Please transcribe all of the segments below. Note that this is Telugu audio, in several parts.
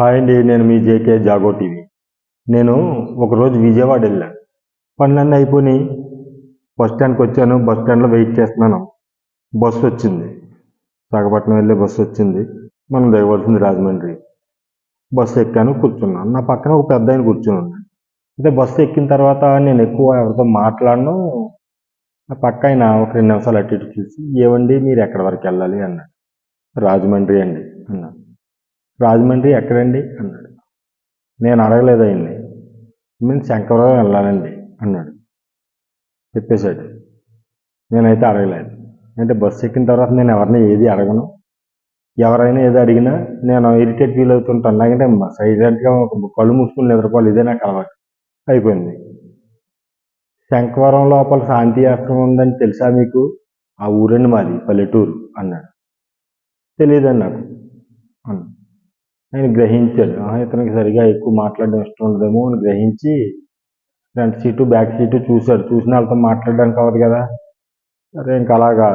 హాయ్ అండి నేను మీ జేకే జాగో టీవీ. నేను ఒకరోజు విజయవాడ వెళ్ళాను పనులన్నీ అయిపోయి బస్ స్టాండ్కి వచ్చాను. బస్ స్టాండ్లో వెయిట్ చేస్తున్నాను. బస్సు వచ్చింది. విశాఖపట్నం వెళ్ళే బస్సు వచ్చింది. మనం దిగవలసింది రాజమండ్రి. బస్సు ఎక్కాను కూర్చున్నాను. నా పక్కన ఒక పెద్ద ఆయన కూర్చుని ఉన్నాను అయితే బస్సు ఎక్కిన తర్వాత నేను ఎక్కువ ఎవరితో మాట్లాడను. నా పక్క ఆయన ఒక రెండు నిమిషాలు అటు ఇటు చూసి ఏవండి మీరు ఎక్కడి వరకు వెళ్ళాలి? అన్నాడు. రాజమండ్రి అండి అన్నాను రాజమండ్రి ఎక్కడండి? అన్నాడు. నేను అడగలేదు ఆయన్ని. మేము శంకవరం వెళ్ళాలండి అన్నాడు. చెప్పేశాడు. నేనైతే అడగలేదు. అంటే బస్సు ఎక్కిన తర్వాత నేను ఎవరిని ఏది అడగను? ఎవరైనా ఏది అడిగినా నేను ఇరిటేట్ ఫీల్ అవుతుంటాను. లేకంటే సైలెంట్గా కళ్ళు మూసుకుని నిద్రపోవాలి. ఇదే నాకు అలవాటు. అయిపోయింది. శంకవరం లోపల శాంతి ఆశ్రమం ఉందని తెలుసా మీకు? ఆ ఊరండి మాది పల్లెటూరు అన్నాడు. తెలియదండి నాకు అన్నాడు. ఆయన గ్రహించాడు ఇతనికి సరిగా ఎక్కువ మాట్లాడడం ఇష్టం ఉండదేమో అని గ్రహించి ఫ్రంట్ సీటు బ్యాక్ సీటు చూశాడు. చూసిన వాళ్ళతో మాట్లాడడానికి అవ్వదు కదా. సరే ఇంకా అలాగా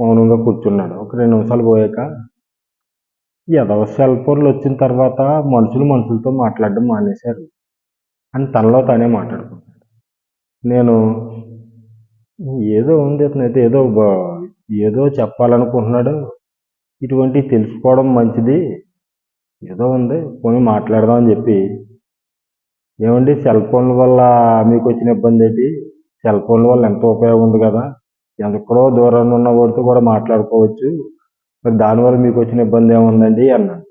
మౌనంగా కూర్చున్నాడు. ఒక రెండు నిమిషాలు పోయాక ఏదో సెల్ ఫోన్లు వచ్చిన తర్వాత మనుషులు మనుషులతో మాట్లాడడం మానేశారు. అని తనలో తానే మాట్లాడుకున్నాడు నేను ఏదో ఉంది అతను అయితే ఏదో బ- ఏదో చెప్పాలనుకుంటున్నాడు. ఇటువంటి తెలుసుకోవడం మంచిది. ఏదో ఉంది పోనీ మాట్లాడదాం అని చెప్పి. ఏమండి సెల్ ఫోన్ల వల్ల మీకు వచ్చిన ఇబ్బంది ఏంటి? సెల్ ఫోన్ల వల్ల ఎంతో ఉపయోగం ఉంది కదా? ఎక్కడో దూరంలో ఉన్న వాడితో కూడా మాట్లాడుకోవచ్చు. మరి దానివల్ల మీకు వచ్చిన ఇబ్బంది ఏముందండి? అన్నాను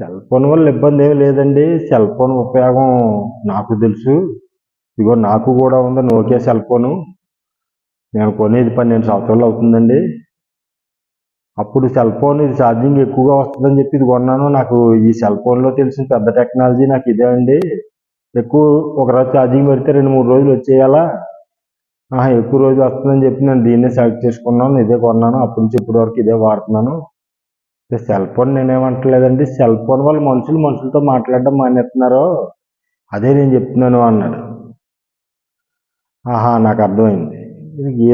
సెల్ ఫోన్ వల్ల ఇబ్బంది ఏమి లేదండి. సెల్ ఫోన్ ఉపయోగం నాకు తెలుసు. ఇగో నాకు కూడా ఉంది నోకియా సెల్ ఫోను నేను కొనేది పన్నెండు సంవత్సరాలు అవుతుందండి. అప్పుడు సెల్ ఫోన్ ఇది ఛార్జింగ్ ఎక్కువగా వస్తుందని చెప్పి ఇది కొన్నాను. నాకు ఈ సెల్ ఫోన్లో తెలిసిన పెద్ద టెక్నాలజీ నాకు ఇదే అండి. ఎక్కువ ఒక రోజు ఛార్జింగ్ పెడితే రెండు మూడు రోజులు వచ్చేయాలా? ఎక్కువ రోజు వస్తుందని చెప్పి నేను దీన్నే సెలెక్ట్ చేసుకున్నాను. ఇదే కొన్నాను. అప్పటి నుంచి ఇప్పటి వరకు ఇదే వాడుతున్నాను. సెల్ ఫోన్ నేనేమంటలేదండి. సెల్ ఫోన్ వల్ల మనుషులు మనుషులతో మాట్లాడడం మానేస్తున్నారు అదే నేను చెప్తున్నాను అన్నాడు. ఆహా నాకు అర్థమైంది.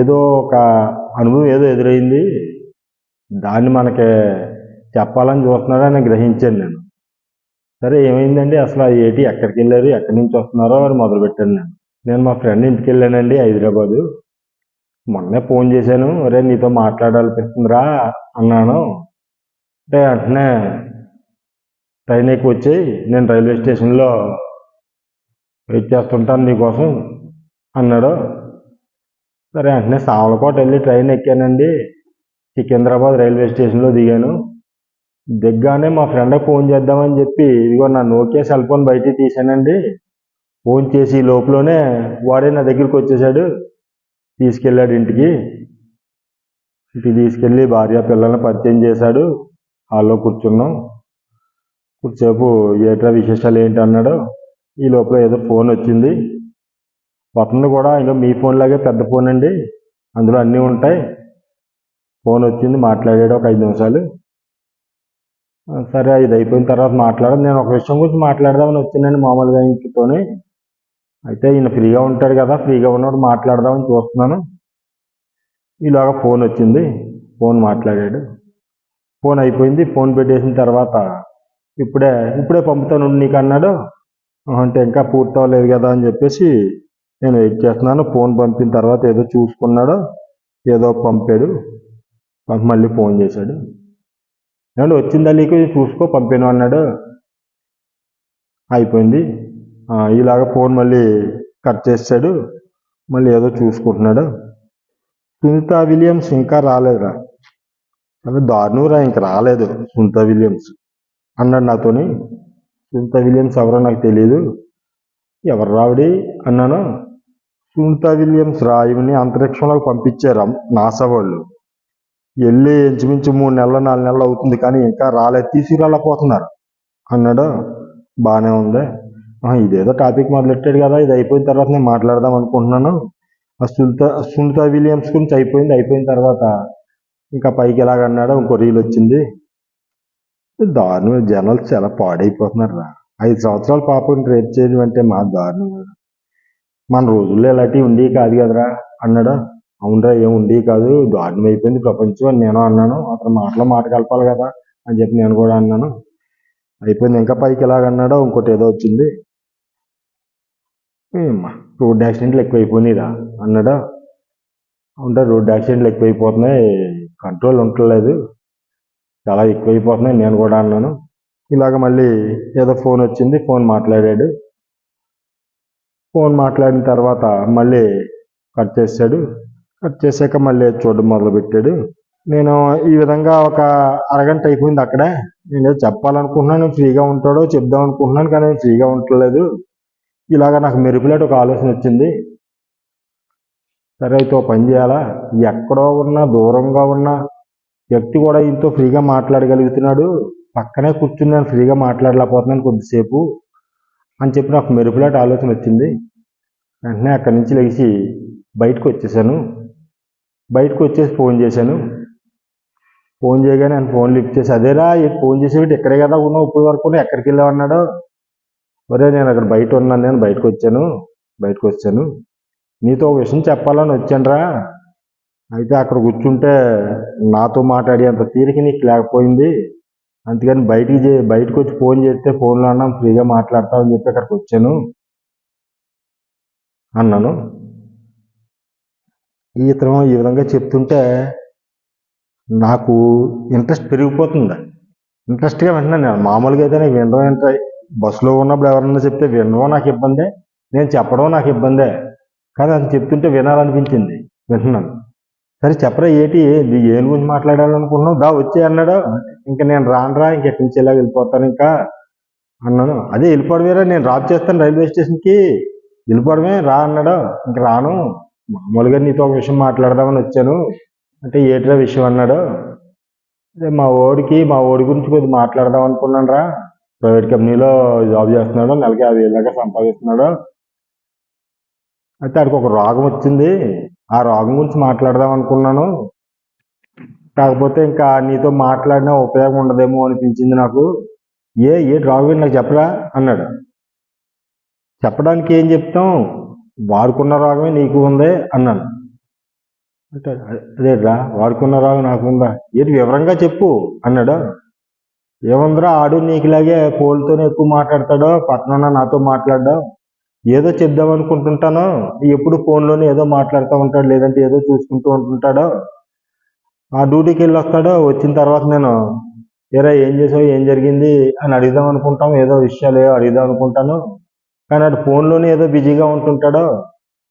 ఏదో ఒక అనుభవం ఏదో ఎదురైంది. దాన్ని మనకి చెప్పాలని చూస్తున్నాడని గ్రహించాను నేను. సరే ఏమైందండి? అసలు ఆ ఏటి ఎక్కడికి వెళ్ళారు? ఎక్కడి నుంచి వస్తున్నారో అని మొదలుపెట్టాను నేను. నేను మా ఫ్రెండ్ ఇంటికి వెళ్ళానండి హైదరాబాదు. మొన్నే ఫోన్ చేశాను. అరే నీతో మాట్లాడాలనిపిస్తుందిరా అన్నాను. అంటే వెంటనే ట్రైన్ ఎక్కి వచ్చి నేను రైల్వే స్టేషన్లో వెయిట్ చేస్తుంటాను నీకోసం అన్నాడు. సరే వెంటనే సావలకోట వెళ్ళి ట్రైన్ ఎక్కానండి. సికింద్రాబాద్ రైల్వే స్టేషన్లో దిగాను. దిగ్గానే మా ఫ్రెండ్కి ఫోన్ చేద్దామని చెప్పి ఇదిగో నా నోకియా సెల్ ఫోన్ బయటికి తీసానండి ఫోన్ చేసి ఈ లోపలనే వాడే నా దగ్గరికి వచ్చేసాడు. తీసుకెళ్ళాడు ఇంటికి. ఇంటికి తీసుకెళ్ళి భార్య పిల్లల్ని పరిచయం చేశాడు. హాల్లో కూర్చున్నాం. కొద్దిసేపు ఏట్రా విశేషాలు ఏంటి అన్నాడు. ఈ లోపల ఏదో ఫోన్ వచ్చింది. వస్తుంది కూడా ఇంకా మీ ఫోన్ లాగే పెద్ద ఫోన్ అండి. అందులో అన్నీ ఉంటాయి. ఫోన్ వచ్చింది మాట్లాడాడు ఒక ఐదు నిమిషాలు. సరే ఇది అయిపోయిన తర్వాత మాట్లాడడం నేను ఒక విషయం గురించి మాట్లాడదామని వచ్చిందండి మామూలుగా ఇంటితోని. అయితే ఈయన ఫ్రీగా ఉంటాడు కదా ఫ్రీగా ఉన్నప్పుడు మాట్లాడదామని చూస్తున్నాను. ఇలాగ ఫోన్ వచ్చింది ఫోన్ మాట్లాడాడు. ఫోన్ అయిపోయింది ఫోన్ పెట్టేసిన తర్వాత ఇప్పుడే ఇప్పుడే పంపుతాను నీకు అన్నాడు. అంటే ఇంకా పూర్తి అవ్వలేదు కదా అని చెప్పేసి నేను వెయిట్ చేస్తున్నాను. ఫోన్ పంపిన తర్వాత ఏదో చూసుకున్నాడు ఏదో పంపాడు. పంపి మళ్ళీ ఫోన్ చేశాడు. ఏమంటే వచ్చిందా నీకు? చూసుకో పంపాను అన్నాడు. అయిపోయింది. ఇలాగ ఫోన్ మళ్ళీ కట్ చేసాడు మళ్ళీ ఏదో చూసుకుంటున్నాడు. సునీత విలియమ్స్ ఇంకా రాలేదురా. అదే దారుణంరా ఇంక రాలేదు సునీత విలియమ్స్ అన్నాడు నాతోని. సునీత విలియమ్స్ ఎవరో నాకు తెలియదు ఎవరు రావిడి అన్నాను. సునీత విలియమ్స్ రా ఇవన్నీ అంతరిక్షంలోకి పంపించారు నాసా వాళ్ళు. వెళ్ళి ఇంచుమించు మూడు నెలలు నాలుగు నెలలు అవుతుంది కానీ ఇంకా రాలేదు. తీసుకురాలేకపోతున్నారు. అన్నాడు. బాగానే ఉంది. ఇదేదో టాపిక్ మొదలెట్టాడు కదా ఇది అయిపోయిన తర్వాత నేను మాట్లాడదాం అనుకుంటున్నాను. ఆ సునిత సునీత విలియమ్స్ గురించి అయిపోయింది అయిపోయిన తర్వాత ఇంకా పైకి ఎలాగన్నాడు ఇంకో రీల్ వచ్చింది. దారుణం జనాలు చాలా పాడైపోతున్నారు రా. ఐదు సంవత్సరాల పాపని రేపు చేయడం అంటే మా దారుణం. మన రోజుల్లో ఇలాంటివి ఉండేవి కాదు కదరా అన్నాడు. అవునరా ఏం ఉండేవి కాదు. దారుణం అయిపోయింది ప్రపంచం అని నేను అన్నాను. అతను మాటలో మాట కలపాలి కదా అని చెప్పి నేను కూడా అన్నాను. అయిపోయింది. ఇంకా పైకి ఎలాగన్నాడో ఇంకోటి ఏదో వచ్చింది. ఏమ్మా రోడ్ యాక్సిడెంట్లు ఎక్కువైపోయినాయిరా అన్నాడా. అవునరా రోడ్ యాక్సిడెంట్లు ఎక్కువైపోతున్నాయి. కంట్రోల్ ఉండట్లేదు. చాలా ఎక్కువైపోతున్నాయి నేను కూడా అన్నాను. ఇలాగ మళ్ళీ ఏదో ఫోన్ వచ్చింది. ఫోన్ మాట్లాడాడు. ఫోన్ మాట్లాడిన తర్వాత మళ్ళీ కట్ చేశాడు కట్ చేసాక మళ్ళీ చూడడం మొదలుపెట్టాడు. నేను ఈ విధంగా ఒక అరగంట అయిపోయింది అక్కడే. నేను ఏదో చెప్పాలనుకుంటున్నాను ఫ్రీగా ఉంటాడో చెప్దాం అనుకుంటున్నాను కానీ ఫ్రీగా ఉండలేదు ఇలాగ నాకు మెరుపులేట ఒక ఆలోచన వచ్చింది. సరే అయితే పని చేయాలా? ఎక్కడో ఉన్నా దూరంగా ఉన్న వ్యక్తి కూడా ఇంతో ఫ్రీగా మాట్లాడగలుగుతున్నాడు. పక్కనే కూర్చుని నేను ఫ్రీగా మాట్లాడలేకపోతున్నాను కొద్దిసేపు అని చెప్పి నాకు మెరుపులాంటి ఆలోచన వచ్చింది. వెంటనే అక్కడి నుంచి లేచి బయటకు వచ్చేసాను. బయటకు వచ్చేసి ఫోన్ చేశాను. ఫోన్ చేయగానే ఆయన ఫోన్ లిఫ్ట్ చేసి అదేరా ఫోన్ చేసేవి ఇక్కడే కదా ఉన్నావు ఇప్పుడు వరకు ఎక్కడికి వెళ్ళావు? అన్నాడు. ఒరే నేను అక్కడ బయట ఉన్నాను నేను బయటకు వచ్చాను బయటకు వచ్చాను. నీతో ఒక విషయం చెప్పాలని వచ్చానురా అయితే అక్కడ కూర్చుంటే నాతో మాట్లాడి అంత తీరిక నీకు లేకపోయింది. అందుకని బయటికి చే బయటకు వచ్చి ఫోన్ చేస్తే ఫోన్లో అన్నా ఫ్రీగా మాట్లాడతామని చెప్పి అక్కడికి వచ్చాను అన్నాను. ఈ ఈ విధంగా చెప్తుంటే నాకు ఇంట్రెస్ట్ పెరిగిపోతుంది. ఇంట్రెస్ట్గా వింటున్నాను నేను మామూలుగా అయితే నేను వినడం ఏంటో? బస్సులో ఉన్నప్పుడు ఎవరన్నా చెప్తే వినడం నాకు ఇబ్బందే నేను చెప్పడం నాకు ఇబ్బందే. కానీ అది చెప్తుంటే వినాలనిపించింది వింటున్నాను సరే చెప్పరా ఏంటి? ఇది ఏం గురించి మాట్లాడాలనుకుంటున్నావు దా వచ్చే అన్నాడు. ఇంకా నేను రానురా ఇంక ఎక్కడి నుంచి ఇలా వెళ్ళిపోతాను ఇంకా? అన్నాను. అదే వెళ్ళిపోవడమేరా నేను డ్రాప్ చేస్తాను రైల్వే స్టేషన్కి. వెళ్ళిపోవడమే రా అన్నాడు. ఇంక రాను. మామూలుగా నీతో ఒక విషయం మాట్లాడదామని వచ్చాను. అంటే ఏట్రా విషయం అన్నాడు. అదే మా ఓడికి మా ఓడి గురించి కొద్దిగా మాట్లాడదాం అనుకున్నాను రా. ప్రైవేట్ కంపెనీలో జాబ్ చేస్తున్నాడు నెలకి యాభై వేలు దాకా సంపాదిస్తున్నాడు. అయితే అక్కడికి ఒక రోగం వచ్చింది. ఆ రోగం గురించి మాట్లాడదాం అనుకున్నాను. కాకపోతే ఇంకా నీతో మాట్లాడినా ఉపయోగం ఉండదేమో అనిపించింది నాకు. ఏ ఏ రోగం నాకు చెప్పరా? అన్నాడు. చెప్పడానికి ఏం చెప్తాం? వాడుకున్న రోగమే నీకు ఉంది అన్నాను. అంటే అదేట్రా వాడుకున్న రోగం నాకు ఉందా? ఏంటి వివరంగా చెప్పు అన్నాడు. ఏముందిరా ఆడు నీకులాగే ఫోన్తోనే ఎక్కువ మాట్లాడతాడో పక్కన నాతో మాట్లాడడం ఏదో చెప్దాం అనుకుంటుంటాను ఎప్పుడు ఫోన్లోనే ఏదో మాట్లాడుతూ ఉంటాడు లేదంటే ఏదో చూసుకుంటూ ఉంటుంటాడో ఆ డ్యూటీకి వెళ్ళి వస్తాడో వచ్చిన తర్వాత నేను ఏరా ఏం చేసావు? ఏం జరిగింది? అని అడుగుదాం అనుకుంటాం ఏదో విషయాలు ఏదో అడుగుదాం అనుకుంటాను. కానీ అటు ఫోన్లోనే ఏదో బిజీగా ఉంటుంటాడో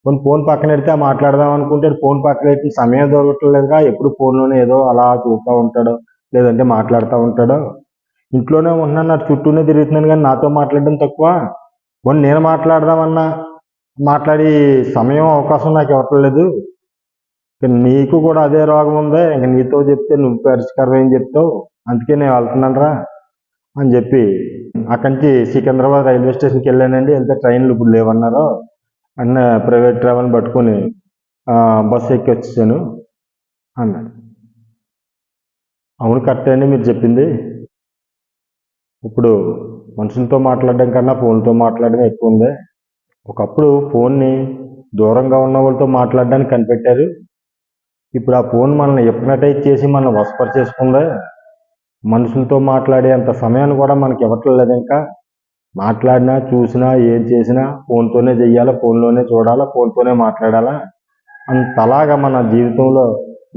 కొన్ని ఫోన్ పక్కన పెడితే మాట్లాడదాం అనుకుంటే ఫోన్ పక్కన పెట్టిన సమయం దొరకట్లేదుగా ఎప్పుడు ఫోన్లోనే ఏదో అలా చూస్తూ ఉంటాడో లేదంటే మాట్లాడుతూ ఉంటాడో. ఇంట్లోనే ఉంటున్నాను నా చుట్టూనే తిరుగుతున్నాను కానీ నాతో మాట్లాడడం తక్కువ. కొన్ని నేను మాట్లాడదామన్నా మాట్లాడి సమయం అవకాశం నాకు ఇవ్వట్లేదు నీకు కూడా అదే రోగం ఉంది. ఇంక నీతో చెప్తే నువ్వు పరిష్కారం ఏం చెప్తావు? అందుకే నేను వెళ్తున్నాను రా అని చెప్పి అక్కడి నుంచి సికింద్రాబాద్ రైల్వే స్టేషన్కి వెళ్ళానండి. వెళ్తే ట్రైన్లు ఇప్పుడు లేవన్నారు. అన్న ప్రైవేట్ ట్రావెల్ పట్టుకొని బస్సు ఎక్కి వచ్చేసాను అన్నాడు. అవును కరెక్ట్ అండి మీరు చెప్పింది. ఇప్పుడు మనుషులతో మాట్లాడడం కన్నా ఫోన్తో మాట్లాడడం ఎక్కువ ఉంది. ఒకప్పుడు ఫోన్ని దూరంగా ఉన్న వాళ్ళతో మాట్లాడడానికి కనిపెట్టారు. ఇప్పుడు ఆ ఫోన్ మనల్ని ఎప్పుడైతే చేసి మనం వసపరిచేసుకుందా మనుషులతో మాట్లాడే అంత సమయాన్ని కూడా మనకి ఇవ్వట్లేదు ఇంకా. మాట్లాడినా చూసినా ఏం చేసినా ఫోన్తోనే చెయ్యాలా ఫోన్లోనే చూడాలా ఫోన్తోనే మాట్లాడాలా? అంతలాగా మన జీవితంలో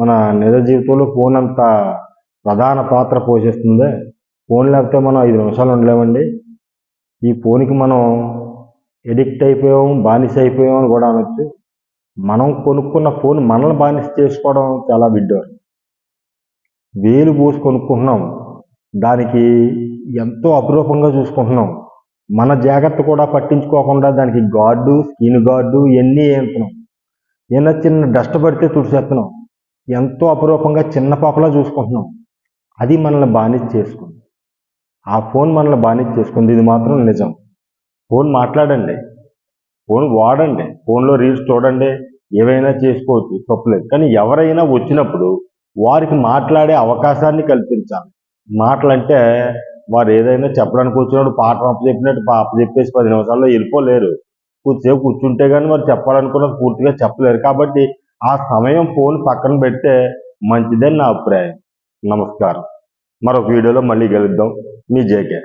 మన నిజ జీవితంలో ఫోన్ అంత ప్రధాన పాత్ర పోషిస్తుంది. ఫోన్ లేకపోతే మనం ఐదు నిమిషాలు ఉండలేమండి. ఈ ఫోన్కి మనం ఎడిక్ట్ అయిపోయాం బానిస అయిపోయాం అని కూడా అనొచ్చు. మనం కొనుక్కున్న ఫోన్ మనల్ని బానిస చేసుకోవడం చాలా విడ్డూరం వేలు పోసి కొనుక్కుంటున్నాం. దానికి ఎంతో అపురూపంగా చూసుకుంటున్నాం. మన జాగ్రత్త కూడా పట్టించుకోకుండా దానికి గార్డు స్క్రీన్ గార్డు ఇవన్నీ వేస్తున్నాం. ఏదైనా చిన్న డస్ట్ పడితే తుడిచేస్తున్నాం. ఎంతో అపురూపంగా చిన్న పాపలా చూసుకుంటున్నాం. అది మనల్ని బానిస చేసుకుంది. ఆ ఫోన్ మనల్ని బానిస చేసుకుంది. ఇది మాత్రం నిజం. ఫోన్ మాట్లాడండి. ఫోన్ వాడండి. ఫోన్లో రీల్స్ చూడండి. ఏవైనా చేసుకోవచ్చు. తప్పులేదు. కానీ ఎవరైనా వచ్చినప్పుడు వారికి మాట్లాడే అవకాశాన్ని కల్పించాలి. మాటలంటే వారు ఏదైనా చెప్పడానికి వచ్చినప్పుడు పాట అప్పు చెప్పినట్టు పాప చెప్పేసి పది నిమిషాల్లో వెళ్ళిపోలేరు. కొద్దిసేపు కూర్చుంటే కానీ వారు చెప్పాలనుకున్నది పూర్తిగా చెప్పలేరు. కాబట్టి ఆ సమయం ఫోన్ పక్కన పెడితే మంచిదని నా అభిప్రాయం. నమస్కారం. మరొక వీడియోలో మళ్ళీ కలుద్దాం. మీ జేకే.